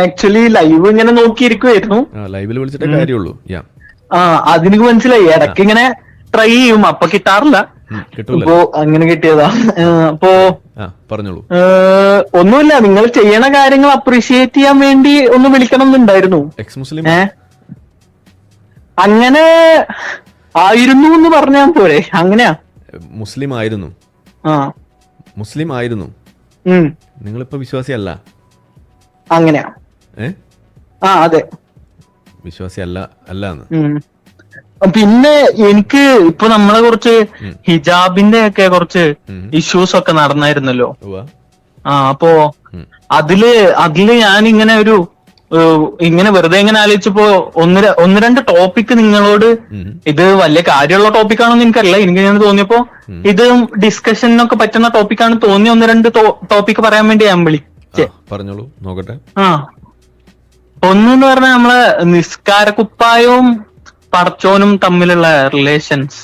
Actually live ഇങ്ങനെ നോക്കിയിരിക്കുവായിരുന്നു. ലൈവിൽ വിളിച്ചിട്ടേ കാര്യമുള്ളൂ. ആ അതിന് മനസ്സിലായി. ഇടയ്ക്ക് ഇങ്ങനെ ട്രൈ ചെയ്യും. അപ്പൊ കിട്ടാറില്ല. അപ്പോ അങ്ങനെ കിട്ടിയതാ. അപ്പോ പറഞ്ഞോളൂ. ഒന്നുമില്ല. നിങ്ങൾ ചെയ്യണ കാര്യങ്ങൾ അപ്രീഷിയേറ്റ് ചെയ്യാൻ വേണ്ടി ഒന്ന് വിളിക്കണം എന്നുണ്ടായിരുന്നു. അങ്ങനെ ആയിരുന്നു എന്ന് പറഞ്ഞാൽ പോരെ. അങ്ങനെയാ? മുസ്ലിം ആയിരുന്നു. മുസ്ലിം ആയിരുന്നു. നിങ്ങളിപ്പോ വിശ്വാസിയല്ല. അങ്ങനെയാ. ആ അതെ. വിശ്വാസി അല്ല പിന്നെ എനിക്ക് ഇപ്പൊ നമ്മളെ കുറച്ച് ഹിജാബിന്റെ ഒക്കെ കുറച്ച് ഇഷ്യൂസ് ഒക്കെ നടന്നായിരുന്നല്ലോ. ആ അപ്പോ അതിൽ അതിൽ ഞാൻ ഇങ്ങനെ ഒരു ഇങ്ങനെ വെറുതെ ഇങ്ങനെ ആലോചിച്ചപ്പോ ഒന്ന് ഒന്ന് രണ്ട് ടോപ്പിക് നിങ്ങളോട് ഇത് വലിയ കാര്യമുള്ള ടോപ്പിക്കാണെന്ന് എനിക്കറിയില്ല. എനിക്ക് ഞാൻ തോന്നിയപ്പോ ഇത് ഡിസ്കഷനൊക്കെ പറ്റുന്ന ടോപ്പിക്കാണ് തോന്നി ഒന്ന് രണ്ട് ടോപ്പിക് പറയാൻ വേണ്ടി ഞാൻ വിളിച്ചേ. പറഞ്ഞോളൂ. നോക്കട്ടെ. ആ ഒന്നെന്ന് പറഞ്ഞാൽ നമ്മളെ നിസ്കാര കുപ്പായവും പടച്ചോനും തമ്മിലുള്ള റിലേഷൻസ്.